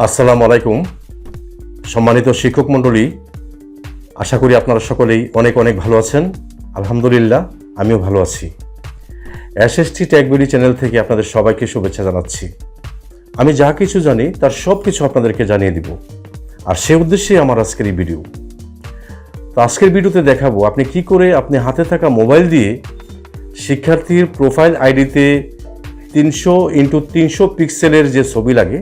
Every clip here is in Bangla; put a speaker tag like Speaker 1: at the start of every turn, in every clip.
Speaker 1: আসসালামু আলাইকুম। সম্মানিত শিক্ষক মণ্ডলী, আশা করি আপনারা সকলেই অনেক অনেক ভালো আছেন। আলহামদুলিল্লাহ, আমিও ভালো আছি। এসএসটি ট্যাগবিডি চ্যানেল থেকে আপনাদের সবাইকে শুভেচ্ছা জানাচ্ছি। আমি যা কিছু জানি, তার সব কিছু আপনাদেরকে জানিয়ে দিব। আর সে উদ্দেশ্যেই আমার আজকের এই ভিডিও তো আজকের ভিডিওতে দেখাবো, আপনি কি করে আপনি হাতে থাকা মোবাইল দিয়ে শিক্ষার্থীর প্রোফাইল আইডিতে তিনশো ইন্টু তিনশো পিক্সেলের যে ছবি লাগে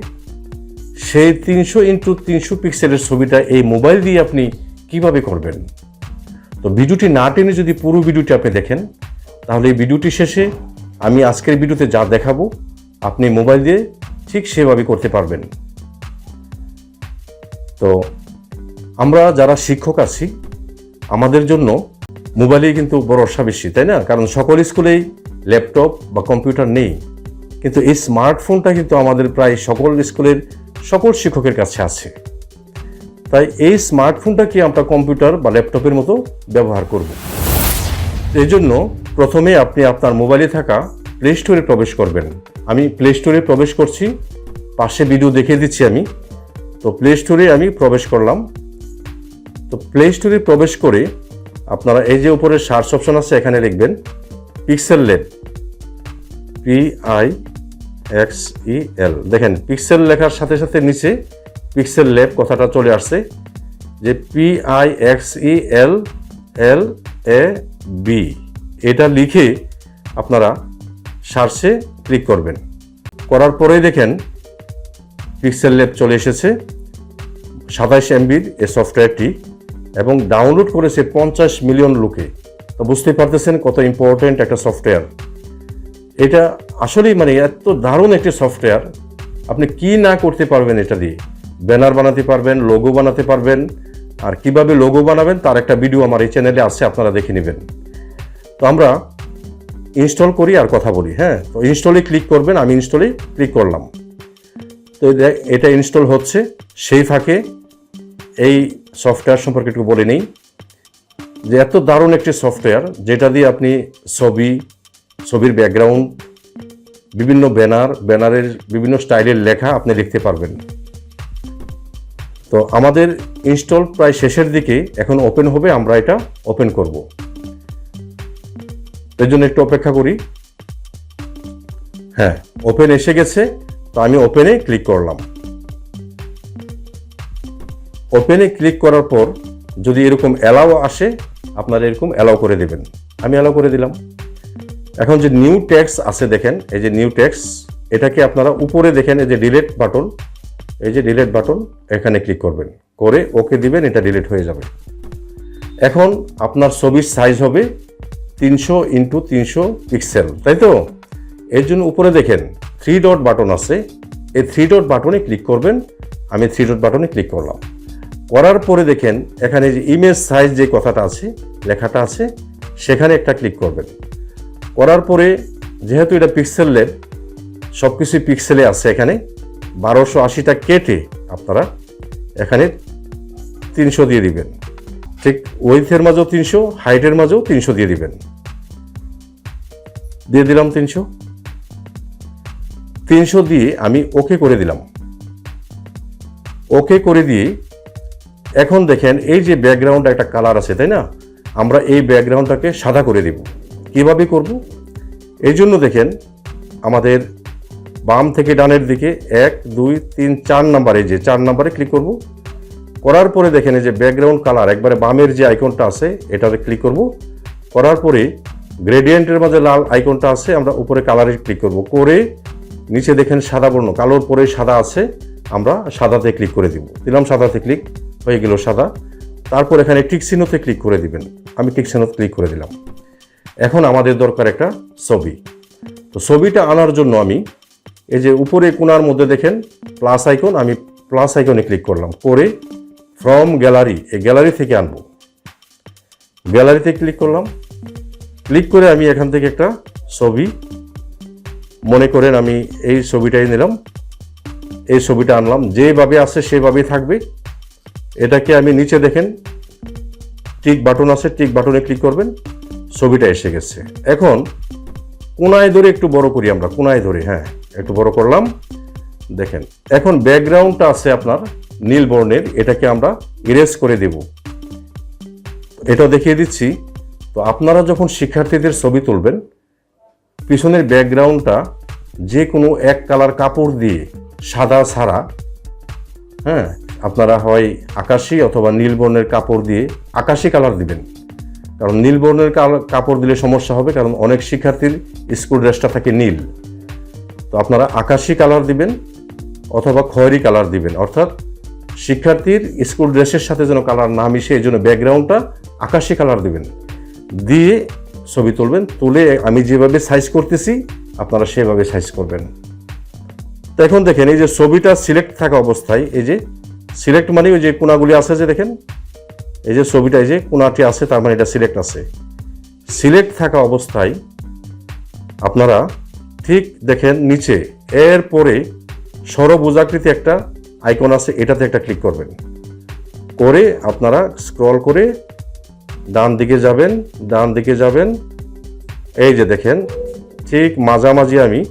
Speaker 1: সেই তিনশো ইন্টু তিনশো পিক্সেলের ছবিটা এই মোবাইল দিয়ে আপনি কীভাবে করবেন? তো ভিডিওটি না টেনে যদি পুরো ভিডিওটি আপনি দেখেন, তাহলে এই ভিডিওটি শেষে আমি আজকের ভিডিওতে যা দেখাবো, আপনি মোবাইল দিয়ে ঠিক সেভাবে করতে পারবেন। তো আমরা যারা শিক্ষক আছি, আমাদের জন্য মোবাইলে কিন্তু ভরসা বেশি, তাই না? কারণ সকল স্কুলেই ল্যাপটপ বা কম্পিউটার নেই। কিন্তু এই স্মার্টফোনটা কিন্তু আমাদের প্রায় সকল স্কুলের সকল শিক্ষকের কাছে আছে। তাই এই স্মার্টফোনটাকে আমরা কম্পিউটার বা ল্যাপটপের মতো ব্যবহার করব? এই জন্য প্রথমে আপনি আপনার মোবাইলে থাকা প্লে স্টোরে প্রবেশ করবেন। আমি প্লে স্টোরে প্রবেশ করছি। পাশে ভিডিও দেখিয়ে দিচ্ছি আমি। তো প্লে স্টোরে আমি প্রবেশ করলাম। তো প্লে স্টোরে প্রবেশ করে আপনারা এই যে উপরে সার্চ অপশন আছে, এখানে লিখবেন pixel lab P I X E L দেখেন পিক্সেল লেখার সাথে সাথে নিচে পিক্সেল ল্যাব কথাটা চলে আসছে যে P I X E L L A B এটা লিখে আপনারা সার্চে ক্লিক করবেন। করার পরেই দেখেন পিক্সেল ল্যাব চলে এসেছে, সাতাইশ এমবির এ সফটওয়্যারটি, এবং ডাউনলোড করেছে পঞ্চাশ মিলিয়ন লোকে। তো বুঝতেই পারতেছেন কত ইম্পর্টেন্ট একটা সফটওয়্যার এটা আসলেই মানে এত দারুণ একটি সফটওয়্যার আপনি কি না করতে পারবেন এটা দিয়ে? ব্যানার বানাতে পারবেন লোগো বানাতে পারবেন, আর কীভাবে লোগো বানাবেন তার একটা ভিডিও আমার এই চ্যানেলে আছে আপনারা দেখে নেবেন। তো আমরা ইনস্টল করি আর কথা বলি হ্যাঁ? তো ইনস্টলে ক্লিক করবেন, আমি ইনস্টলে ক্লিক করলাম। তো এটা ইনস্টল হচ্ছে, সেই ফাঁকে এই সফটওয়্যার সম্পর্কে একটু বলে নেই। যে এত দারুণ একটি সফটওয়্যার যেটা দিয়ে আপনি ছবি ছবির ব্যাকগ্রাউন্ড বিভিন্ন ব্যানার ব্যানারের বিভিন্ন স্টাইলের লেখা আপনি লিখতে পারবেন। তো আমাদের ইনস্টল প্রায় শেষের দিকে এখন ওপেন হবে, আমরা এটা ওপেন করব। এর জন্য একটু অপেক্ষা করি। হ্যাঁ ওপেন এসে গেছে, তো আমি ওপেনে ক্লিক করলাম। ওপেনে ক্লিক করার পর যদি এরকম অ্যালাও আসে, আপনারা এরকম অ্যালাও করে দেবেন। আমি অ্যালাও করে দিলাম। এখন যে নিউ ট্যাক্স আছে দেখেন, এই যে নিউ ট্যাক্স এটাকে আপনারা উপরে দেখেন, এই যে ডিলেট বাটন এই যে ডিলেট বাটন এখানে ক্লিক করবেন। করে ওকে দিবেন, এটা ডিলিট হয়ে যাবে। এখন আপনার ছবির সাইজ হবে তিনশো ইন্টু তিনশো পিক্সেল তাই তো? এর জন্য উপরে দেখেন থ্রি ডট বাটন আছে। এই থ্রি ডট বাটনে ক্লিক করবেন, আমি থ্রি ডট বাটনে ক্লিক করলাম। করার পরে দেখেন, এখানে যে ইমেজ সাইজ যে কথাটা আছে, লেখাটা আছে, সেখানে একটা ক্লিক করবেন। করার পরে যেহেতু এটা পিক্সেল লেব সব কিছুই পিক্সেলে আছে এখানে, বারোশো আশিটা কেটে আপনারা এখানে তিনশো দিয়ে দিবেন। ঠিক ওয়েথের মাঝেও তিনশো হাইটের মাঝেও তিনশো দিয়ে দিবেন। দিয়ে দিলাম তিনশো। তিনশো দিয়ে আমি ওকে করে দিলাম। ওকে করে দিয়ে এখন দেখেন এই যে ব্যাকগ্রাউন্ড একটা কালার আছে, তাই না? আমরা এই ব্যাকগ্রাউন্ডটাকে সাদা করে দিব। কীভাবে করব? এই জন্য দেখেন, আমাদের বাম থেকে ডানের দিকে এক, দুই, তিন, চার নাম্বারে যে চার নাম্বারে ক্লিক করব। করার পরে দেখেন, এই যে ব্যাকগ্রাউন্ড কালার একবারে বামের যে আইকনটা আছে, এটাতে ক্লিক করব। করার পরে গ্রেডিয়েন্টের মাঝে লাল আইকনটা আছে, আমরা উপরে কালারে ক্লিক করব। করে নিচে দেখেন সাদা বর্ণ, কালোর পরে সাদা আছে, আমরা সাদাতে ক্লিক করে দিব। দিলাম সাদাতে ক্লিক হয়ে গেল সাদা। তারপর এখানে টিক চিহ্নতে ক্লিক করে দিবেন। আমি টিক চিহ্নতে ক্লিক করে দিলাম। এখন আমাদের দরকার একটা ছবি। তো ছবিটা আনার জন্য আমি এই যে উপরে কোনার মধ্যে দেখেন প্লাস আইকন আমি প্লাস আইকনে ক্লিক করলাম। করে ফ্রম গ্যালারি এই গ্যালারি থেকে আনব। গ্যালারিতে ক্লিক করলাম। ক্লিক করে আমি এখান থেকে একটা ছবি, মনে করেন আমি এই ছবিটাই নিলাম। এই ছবিটা আনলাম। যেভাবে আছে সেভাবেই থাকবে। এটাকে আমি নিচে দেখেন টিক বাটন আছে টিক বাটনে ক্লিক করবেন। ছবিটা এসে গেছে। এখন, কোনায় ধরে একটু বড় করি আমরা, কোনায় ধরে হ্যাঁ একটু বড় করলাম। দেখেন, এখন ব্যাকগ্রাউন্ডটা আছে আপনার নীল বর্ণের, এটাকে আমরা ইরেজ করে দেব। এটা দেখিয়ে দিচ্ছি। তো আপনারা যখন শিক্ষার্থীদের ছবি তুলবেন, পিছনের ব্যাকগ্রাউন্ডটা যে কোনো এক কালার কাপড় দিয়ে সাদা ছাড়া হ্যাঁ আপনারা হয় আকাশি অথবা নীল বর্ণের কাপড় দিয়ে আকাশি কালার দিবেন। কারণ নীল বর্ণের কাপড় দিলে সমস্যা হবে, কারণ অনেক শিক্ষার্থীর স্কুল ড্রেসটা থাকে নীল। তো আপনারা আকাশি কালার দিবেন অথবা খয়েরি কালার দিবেন। অর্থাৎ শিক্ষার্থীর স্কুল ড্রেসের সাথে যেন কালার না মিশে, এই জন্য ব্যাকগ্রাউন্ডটা আকাশি কালার দিবেন। দিয়ে ছবি তুলবেন, তুলে আমি যেভাবে সাইজ করতেছি, আপনারা সেভাবে সাইজ করবেন। তো এখন দেখেন, এই যে ছবিটা সিলেক্ট থাকা অবস্থায়, এই যে সিলেক্ট মানে ওই যে কোনাগুলি আছে যে দেখেন এই যে ছবিটা, এই যে কোনাটি আছে, তার মানে এটা সিলেক্ট আছে। সিলেক্ট থাকা অবস্থায় আপনারা ঠিক দেখেন নিচে, এরপরে সরবুজাকৃতি একটা আইকন আছে, এটাতে একটা ক্লিক করবেন। করে আপনারা স্ক্রল করে ডান দিকে যাবেন, ডান দিকে যাবেন। এই যে দেখেন, ঠিক মাঝামাঝি আমি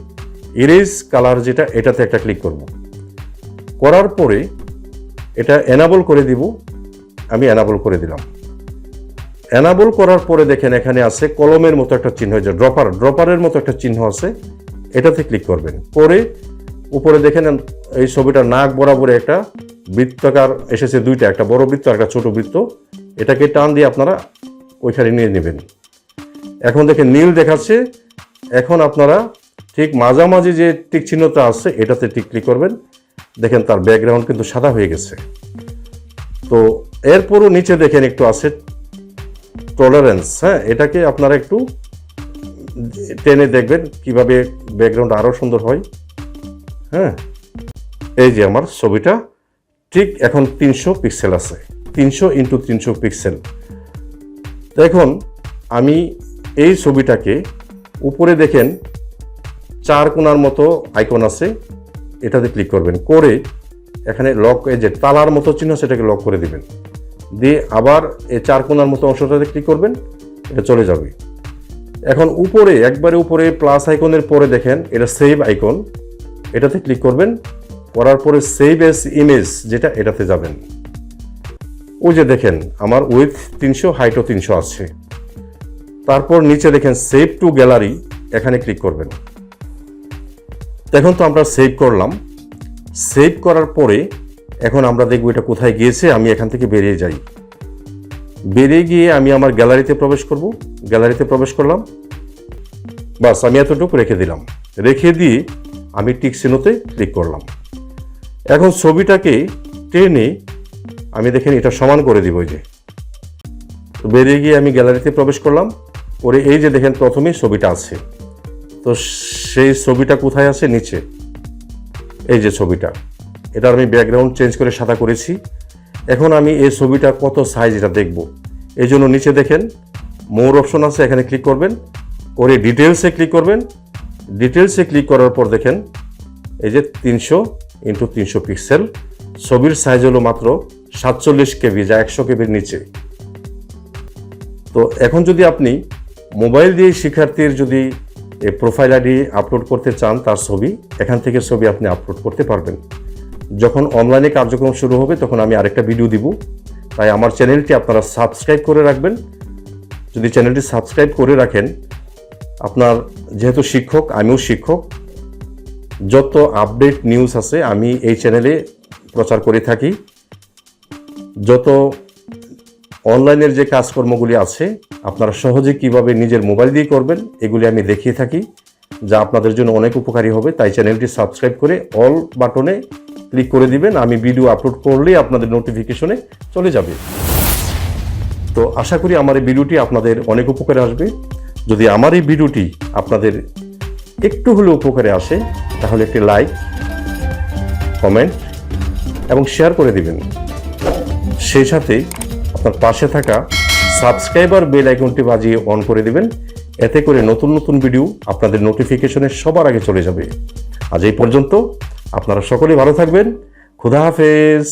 Speaker 1: ইরেজ কালার যেটা, এটাতে একটা ক্লিক করব। করার পরে এটা এনাবল করে দিব আমি অ্যানাবল করে দিলাম। অ্যানাবল করার পরে দেখেন এখানে আছে কলমের মতো একটা চিহ্ন যে ড্রপার ড্রপারের মতো একটা চিহ্ন আছে, এটাতে ক্লিক করবেন। করে উপরে দেখেন এই ছবিটার নাক বরাবর একটা বৃত্তাকার এসেছে দুইটা, একটা বড় বৃত্ত একটা ছোট বৃত্ত। এটাকে টান দিয়ে আপনারা ওইখানে নিয়ে নেবেন। এখন দেখেন নীল দেখাচ্ছে, এখন আপনারা ঠিক মাঝামাঝি যে টিক চিহ্নটা আছে, এটাতে টিক ক্লিক করবেন। দেখেন তার ব্যাকগ্রাউন্ড কিন্তু সাদা হয়ে গেছে। তো এরপরও নিচে দেখেন একটু আছে টলারেন্স হ্যাঁ এটাকে আপনারা একটু টেনে দেখবেন কীভাবে ব্যাকগ্রাউন্ড আরও সুন্দর হয় হ্যাঁ। এই যে আমার ছবিটা, ঠিক এখন তিনশো পিক্সেল আছে, তিনশো ইন্টু তিনশো পিক্সেল এখন আমি এই ছবিটাকে উপরে দেখেন, চার কোণার মতো আইকন আছে, এটাতে ক্লিক করবেন। করে এখানে লক এই যে তালার মতো চিহ্ন, সেটাকে লক করে দিবেন। দিয়ে আবার এই চার কোণার মতো অংশটাতে ক্লিক করবেন, এটা চলে যাবে। এখন উপরে, একবারে উপরে প্লাস আইকনের পরে দেখেন, এটা সেভ আইকন এটাতে ক্লিক করবেন, করার পরে সেভ এস ইমেজ যেটা, এটাতে যাবেন। ওই যে দেখেন, আমার উইথ তিনশো হাইটও তিনশো আছে। তারপর নিচে দেখেন সেভ টু গ্যালারি এখানে ক্লিক করবেন। এখন তো আমরা সেভ করলাম। সেভ করার পরে এখন আমরা দেখব এটা কোথায় গিয়েছে, আমি এখান থেকে বেরিয়ে যাই। বেরিয়ে গিয়ে আমি আমার গ্যালারিতে প্রবেশ করব, গ্যালারিতে প্রবেশ করলাম। বাস, আমি এতটুকু রেখে দিলাম। রেখে দিয়ে আমি টিক চিহ্নতে ক্লিক করলাম। এখন ছবিটাকে টেনে আমি দেখেন এটা সমান করে দিব যে। তো বেরিয়ে গিয়ে আমি গ্যালারিতে প্রবেশ করলাম। করে এই যে দেখেন প্রথমেই ছবিটা আছে। তো সেই ছবিটা কোথায় আছে? নিচে। এই যে ছবিটা। এটা আমি ব্যাকগ্রাউন্ড চেঞ্জ করে সাদা করেছি। এখন আমি এই ছবিটা কত সাইজ এটা দেখব। এই জন্য নিচে দেখেন মোর অপশন আছে, এখানে ক্লিক করবেন। করে ডিটেলসে ক্লিক করবেন। ডিটেলসে ক্লিক করার পর দেখেন, এই যে তিনশো ইন্টু তিনশো পিক্সেল ছবির সাইজ হলো মাত্র সাতচল্লিশ কেবি, যা একশো কেবির নিচে। তো এখন যদি আপনি মোবাইল দিয়ে শিক্ষার্থীর যদি প্রোফাইল আইডি আপলোড করতে চান তার ছবি, এখান থেকে ছবি আপনি আপলোড করতে পারবেন। যখন অনলাইনে কার্যক্রম শুরু হবে, তখন আমি আরেকটা ভিডিও দিব। তাই আমার চ্যানেলটি আপনারা সাবস্ক্রাইব করে রাখবেন। যদি চ্যানেলটি সাবস্ক্রাইব করে রাখেন, আপনার যেহেতু শিক্ষক, আমিও শিক্ষক, যত আপডেট নিউজ আছে, আমি এই চ্যানেলে প্রচার করে থাকি। যত অনলাইনের যে কাজকর্মগুলি আছে, আপনারা সহজে কীভাবে নিজের মোবাইল দিয়ে করবেন, এগুলি আমি দেখিয়ে থাকি, যা আপনাদের জন্য অনেক উপকারী হবে। তাই চ্যানেলটি সাবস্ক্রাইব করে অল বাটনে ক্লিক করে দিবেন, আমি ভিডিও আপলোড করলেই আপনাদের নোটিফিকেশনে চলে যাবে। তো আশা করি আমার এই ভিডিওটি আপনাদের অনেক উপকারে আসবে। যদি আমার এই ভিডিওটি আপনাদের একটু হলেও উপকারে আসে, তাহলে একটি লাইক কমেন্ট এবং শেয়ার করে দিবেন। সেই সাথে আপনার পাশে থাকা সাবস্ক্রাইবার বেল আইকনটি বাজিয়ে অন করে দিবেন। এতে করে নতুন নতুন ভিডিও আপনাদের নোটিফিকেশনে সবার আগে চলে যাবে। আজ এই পর্যন্ত আপনারা সকলেই ভালো থাকবেন। খুদা হাফেজ।